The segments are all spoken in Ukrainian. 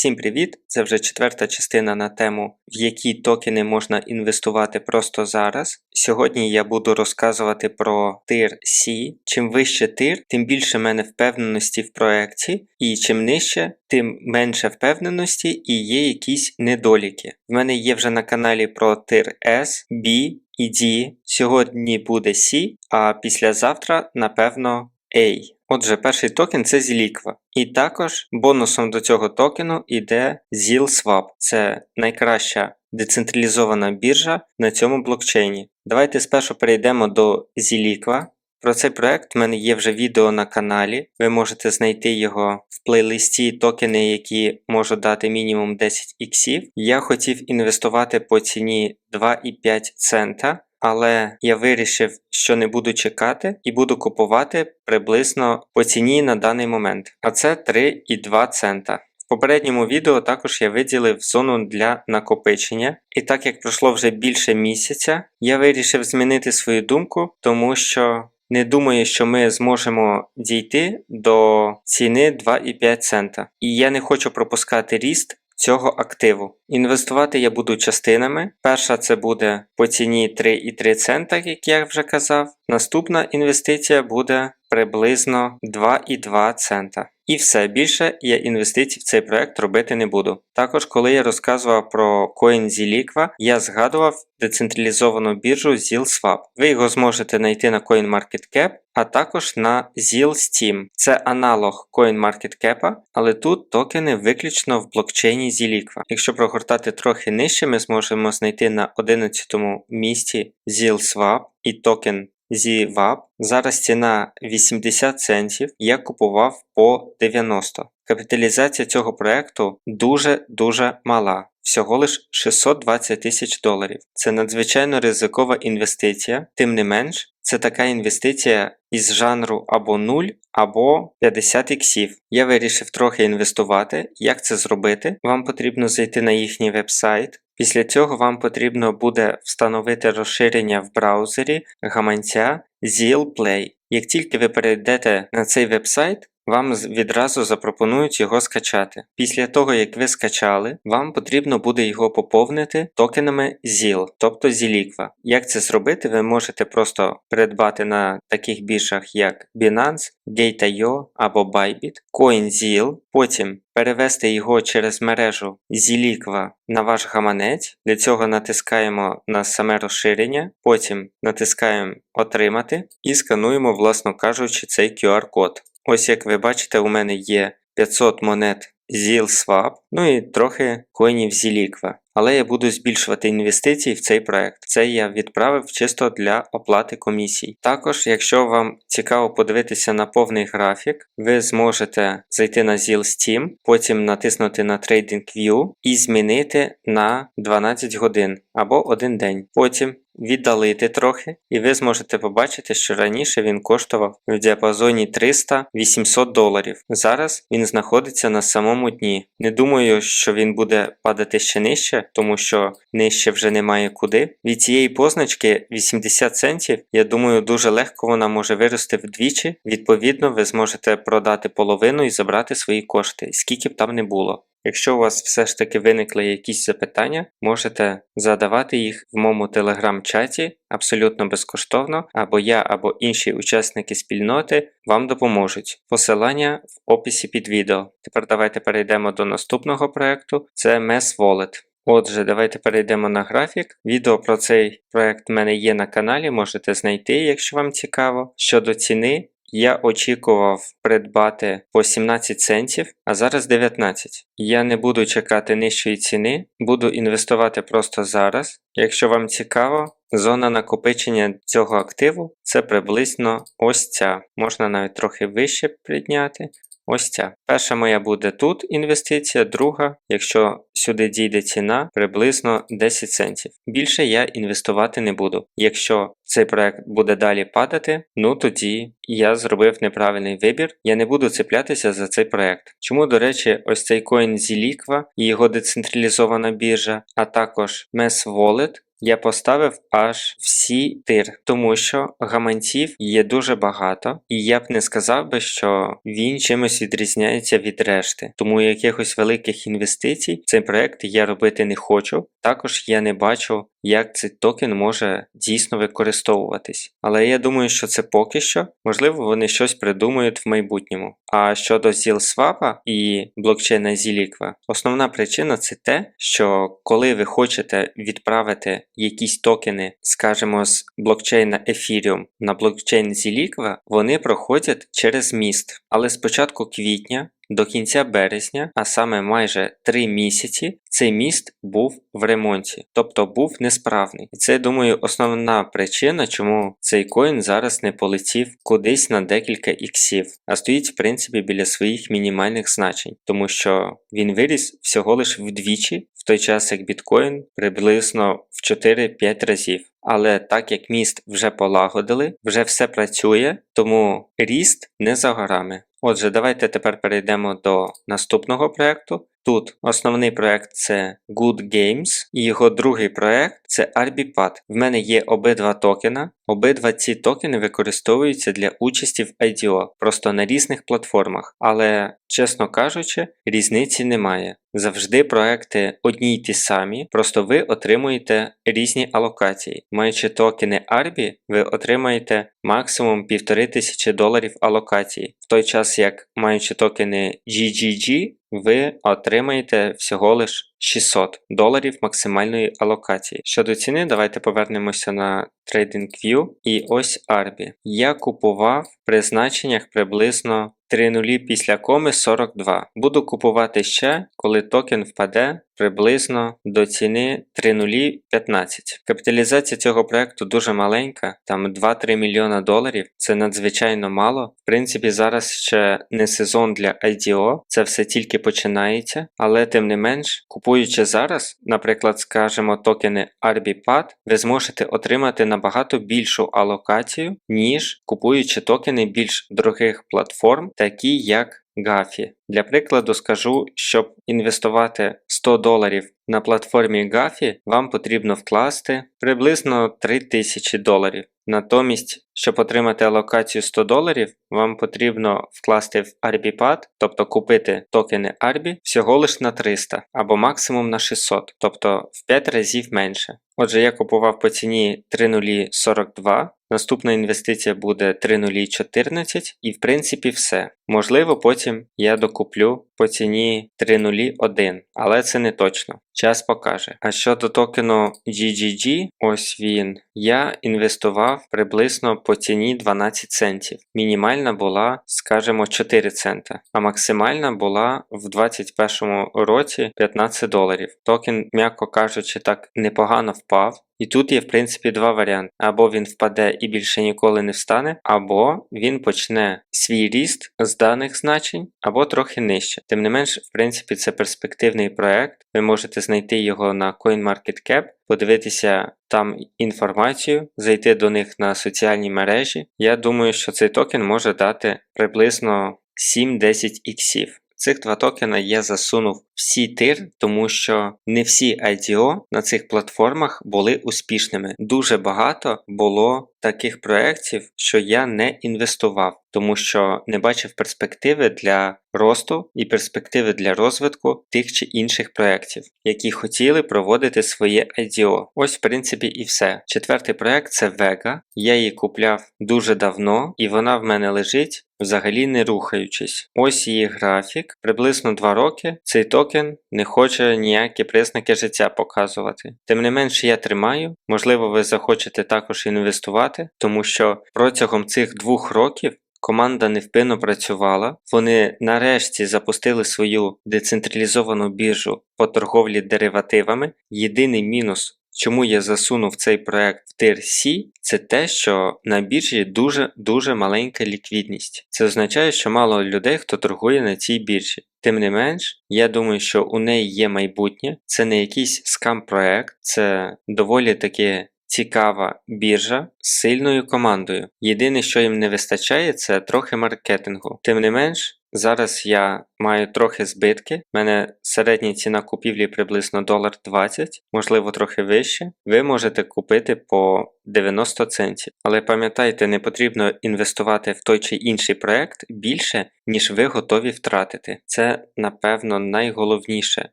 Всім привіт! Це вже четверта частина на тему, в які токени можна інвестувати просто зараз. Сьогодні я буду розказувати про тир C. Чим вище тир, тим більше в мене впевненості в проєкті, і чим нижче, тим менше впевненості і є якісь недоліки. В мене є вже на каналі про тир S, B і D. Сьогодні буде C, а післязавтра, напевно, A. Отже, перший токен це Zilliqua. І також бонусом до цього токену йде ZILSwap. Це найкраща децентралізована біржа на цьому блокчейні. Давайте спершу перейдемо до Zilliqua. Про цей проект в мене є вже відео на каналі. Ви можете знайти його в плейлисті токени, які можуть дати мінімум 10 іксів. Я хотів інвестувати по ціні 2,5 цента але я вирішив, що не буду чекати і буду купувати приблизно по ціні на даний момент. А це 3,2 цента. В попередньому відео також я виділив зону для накопичення, і так як пройшло вже більше місяця, я вирішив змінити свою думку, тому що не думаю, що ми зможемо дійти до ціни 2,5 цента. І я не хочу пропускати ріст цього активу. Інвестувати я буду частинами. Перша це буде по ціні 3,3 цента, як я вже казав. Наступна інвестиція буде приблизно 2,2 цента. І все більше я інвестицій в цей проект робити не буду. Також, коли я розказував про Coin Ziliqua, я згадував децентралізовану біржу ZILSwap. Ви його зможете знайти на CoinMarketCap, а також на ZILSteam. Це аналог CoinMarketCap, але тут токени виключно в блокчейні Ziliqua. Якщо прогортати трохи нижче, ми зможемо знайти на 11 місці ZILSwap і токен ZWAP. Зараз ціна 80 центів, я купував по 90. Капіталізація цього проекту дуже-дуже мала. Всього лиш 620 тисяч доларів. Це надзвичайно ризикова інвестиція, тим не менш, це така інвестиція із жанру або 0, або 50 іксів. Я вирішив трохи інвестувати. Як це зробити? Вам потрібно зайти на їхній вебсайт. Після цього вам потрібно буде встановити розширення в браузері гаманця ZL Play. Як тільки ви перейдете на цей вебсайт, вам відразу запропонують його скачати. Після того, як ви скачали, вам потрібно буде його поповнити токенами ZIL, тобто Ziliqua. Як це зробити, ви можете просто придбати на таких біржах, як Binance, Gate.io або Bybit, CoinZIL, потім перевести його через мережу Ziliqua на ваш гаманець. Для цього натискаємо на саме розширення, потім натискаємо Отримати і скануємо, власно кажучи, цей QR-код. Ось як ви бачите, у мене є 500 монет ZILSwap, ну і трохи коїнів Ziliqua. Але я буду збільшувати інвестиції в цей проект. Це я відправив чисто для оплати комісій. Також, якщо вам цікаво подивитися на повний графік, ви зможете зайти на ZIL Steam, потім натиснути на TradingView і змінити на 12 годин або 1 день. Потім віддалити трохи, і ви зможете побачити, що раніше він коштував в діапазоні 300-800 доларів. Зараз він знаходиться на самому дні. Не думаю, що він буде падати ще нижче, тому що нижче вже немає куди. Від цієї позначки 80 центів, я думаю, дуже легко вона може вирости вдвічі. Відповідно, ви зможете продати половину і забрати свої кошти, скільки б там не було. Якщо у вас все ж таки виникли якісь запитання, можете задавати їх в моєму телеграм-чаті абсолютно безкоштовно, або я, або інші учасники спільноти вам допоможуть. Посилання в описі під відео. Тепер давайте перейдемо до наступного проекту це MES Wallet. Отже, давайте перейдемо на графік. Відео про цей проект в мене є на каналі, можете знайти, якщо вам цікаво. Щодо ціни, я очікував придбати по 17 центів, а зараз 19. Я не буду чекати нижчої ціни, буду інвестувати просто зараз. Якщо вам цікаво, зона накопичення цього активу це приблизно ось ця. Можна навіть трохи вище підняти. Ось ця. Перша моя буде тут інвестиція, друга, якщо сюди дійде ціна, приблизно 10 центів. Більше я інвестувати не буду. Якщо цей проект буде далі падати, ну тоді я зробив неправильний вибір. Я не буду цеплятися за цей проект. Чому, до речі, ось цей коін Ziliqua і його децентралізована біржа, а також MES Wallet я поставив аж всі тир, тому що гаманців є дуже багато, і я б не сказав би, що він чимось відрізняється від решти. Тому якихось великих інвестицій в цей проект я робити не хочу. Також я не бачу, як цей токен може дійсно використовуватись. Але я думаю, що це поки що. Можливо, вони щось придумають в майбутньому. А щодо ZIL-Swap і блокчейна Ziliqua, основна причина це те, що коли ви хочете відправити якісь токени, скажімо, з блокчейна Ethereum на блокчейн Ziliqua, вони проходять через міст. Але з початку квітня до кінця березня, а саме майже 3 місяці, цей міст був в ремонті, тобто був несправний. І це, думаю, основна причина, чому цей коін зараз не полетів кудись на декілька іксів, а стоїть в принципі біля своїх мінімальних значень, тому що він виріс всього лише вдвічі, в той час як біткоін приблизно в 4-5 разів. Але так як міст вже полагодили, вже все працює, тому ріст не за горами. Отже, давайте тепер перейдемо до наступного проєкту. Тут основний проект це Good Games, і його другий проект це Arbipad. В мене є обидва токена. Обидва ці токени використовуються для участі в IDO, просто на різних платформах. Але, чесно кажучи, різниці немає. Завжди проекти одні й ті самі, просто ви отримуєте різні алокації. Маючи токени Arbi, ви отримаєте максимум 1500 доларів алокації, в той час як маючи токени GGG, ви отримаєте всього лиш 600 доларів максимальної алокації. Щодо ціни, давайте повернемося на TradingView і ось Арбі. Я купував при значеннях приблизно 3 нулі після коми 42. Буду купувати ще, коли токен впаде приблизно до ціни 3 нулі 15. Капіталізація цього проекту дуже маленька, там 2-3 мільйона доларів. Це надзвичайно мало. В принципі, зараз ще не сезон для IDO, це все тільки починається, але тим не менш, купуючи зараз, наприклад, скажімо, токени Arbipad, ви зможете отримати набагато більшу алокацію, ніж купуючи токени більш дорогих платформ, такі як GAFI. Для прикладу скажу, щоб інвестувати 100 доларів на платформі GAFI, вам потрібно вкласти приблизно 3000 доларів. Натомість, щоб отримати алокацію 100 доларів, вам потрібно вкласти в Arbipad, тобто купити токени Arbi всього лише на 300 або максимум на 600, тобто в 5 разів менше. Отже, я купував по ціні 3042, наступна інвестиція буде 3014 і в принципі все. Можливо, потім я докуплю по ціні 3001, але це не точно. Час покаже. А щодо токену GGG, ось він, я інвестував приблизно по ціні 12 центів. Мінімальна була, скажімо, 4 цента, а максимальна була в 2021 році 15 доларів. Токен, м'яко кажучи, так непогано впав. І тут є, в принципі, два варіанти: або він впаде і більше ніколи не встане, або він почне свій ріст з даних значень, або трохи нижче. Тим не менш, в принципі, це перспективний проект. Ви можете знайти його на CoinMarketCap, подивитися там інформацію, зайти до них на соціальні мережі. Я думаю, що цей токен може дати приблизно 7-10 іксів. Цих два токена я засунув всі тир, тому що не всі IDO на цих платформах були успішними. Дуже багато було таких проєктів, що я не інвестував, тому що не бачив перспективи для росту і перспективи для розвитку тих чи інших проєктів, які хотіли проводити своє IDO. Ось, в принципі, і все. Четвертий проєкт це Vega. Я її купляв дуже давно, і вона в мене лежить. Взагалі не рухаючись. Ось її графік. Приблизно 2 роки цей токен не хоче ніякі признаки життя показувати. Тим не менше я тримаю, можливо, ви захочете також інвестувати, тому що протягом цих двох років команда невпинно працювала. Вони нарешті запустили свою децентралізовану біржу по торговлі деривативами. Єдиний мінус. Чому я засунув цей проект в тир C, це те, що на біржі дуже-дуже маленька ліквідність. Це означає, що мало людей, хто торгує на цій біржі. Тим не менш, я думаю, що у неї є майбутнє, це не якийсь скам-проект, це доволі таки цікава біржа з сильною командою. Єдине, що їм не вистачає, це трохи маркетингу. Тим не менш, зараз я маю трохи збитки. У мене середня ціна купівлі приблизно долар 20, можливо трохи вище. Ви можете купити по 90 центів. Але пам'ятайте, не потрібно інвестувати в той чи інший проект більше, ніж ви готові втратити. Це, напевно, найголовніше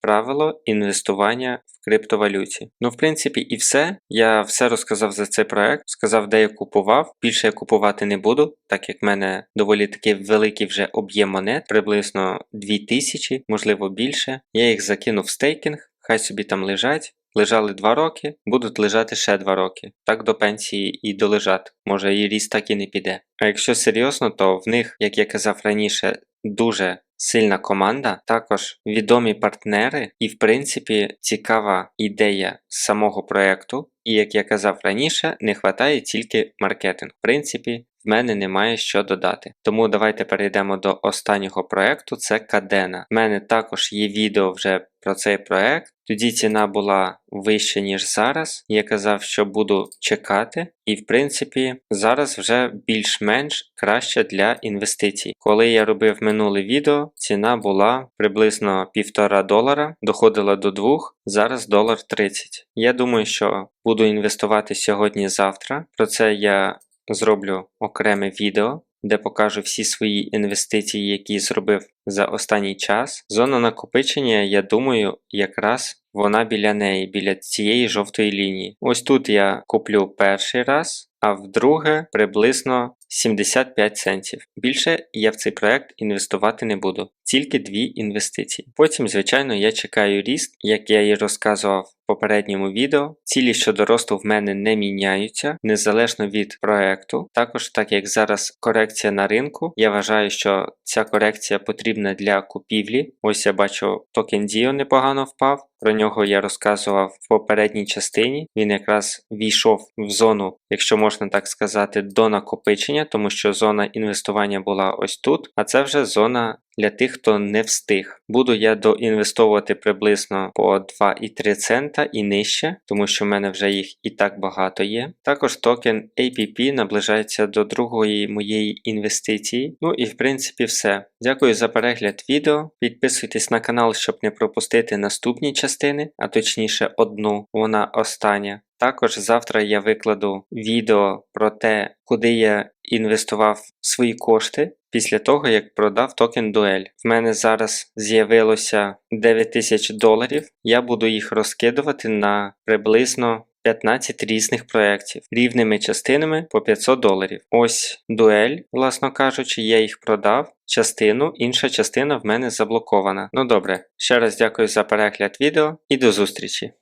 правило інвестування в криптовалюті. Ну, в принципі, і все. Я все розказав за цей проект, сказав, де я купував. Більше я купувати не буду, так як в мене доволі таки великий вже об'єм монет, приблизно 2000, можливо більше. Я їх закинув в стейкінг, хай собі там лежать. Лежали 2 роки, будуть лежати ще 2 роки. Так до пенсії і долежать. Може і ріст так і не піде. А якщо серйозно, то в них, як я казав раніше, дуже сильна команда, також відомі партнери, і, в принципі, цікава ідея самого проекту. І як я казав раніше, не вистачає тільки маркетинг. В принципі, в мене немає що додати. Тому давайте перейдемо до останнього проекту, це Кадена. В мене також є відео вже про цей проект. Тоді ціна була вища, ніж зараз. Я казав, що буду чекати, і в принципі зараз вже більш-менш краще для інвестицій. Коли я робив минуле відео, ціна була приблизно 1,5 долара, доходила до 2, зараз долар 30. Я думаю, що буду інвестувати сьогодні-завтра. Про це я зроблю окреме відео. Де покажу всі свої інвестиції, які зробив за останній час. Зона накопичення, я думаю, якраз вона біля неї, біля цієї жовтої лінії. Ось тут я куплю перший раз, а вдруге приблизно 75 центів. Більше я в цей проект інвестувати не буду, тільки дві інвестиції. Потім, звичайно, я чекаю ріст, як я і розказував в попередньому відео. Цілі щодо росту в мене не міняються, незалежно від проекту. Також, так як зараз корекція на ринку, я вважаю, що ця корекція потрібна для купівлі. Ось я бачу, токен Діо непогано впав. Про нього я розказував в попередній частині. Він якраз війшов в зону, якщо можна так сказати, до накопичення, тому що зона інвестування була ось тут, а це вже зона для тих, хто не встиг. Буду я доінвестовувати приблизно по 2,3 цента і нижче, тому що в мене вже їх і так багато є. Також токен APP наближається до другої моєї інвестиції. Ну і в принципі все. Дякую за перегляд відео. Підписуйтесь на канал, щоб не пропустити наступні частини, а точніше одну, вона остання. Також завтра я викладу відео про те, куди я інвестував свої кошти після того, як продав токен Дуель. В мене зараз з'явилося 9000 доларів. Я буду їх розкидувати на приблизно 15 різних проєктів рівними частинами по 500 доларів. Ось дуель, власно кажучи, я їх продав. Частину, інша частина в мене заблокована. Ну добре, ще раз дякую за перегляд відео і до зустрічі!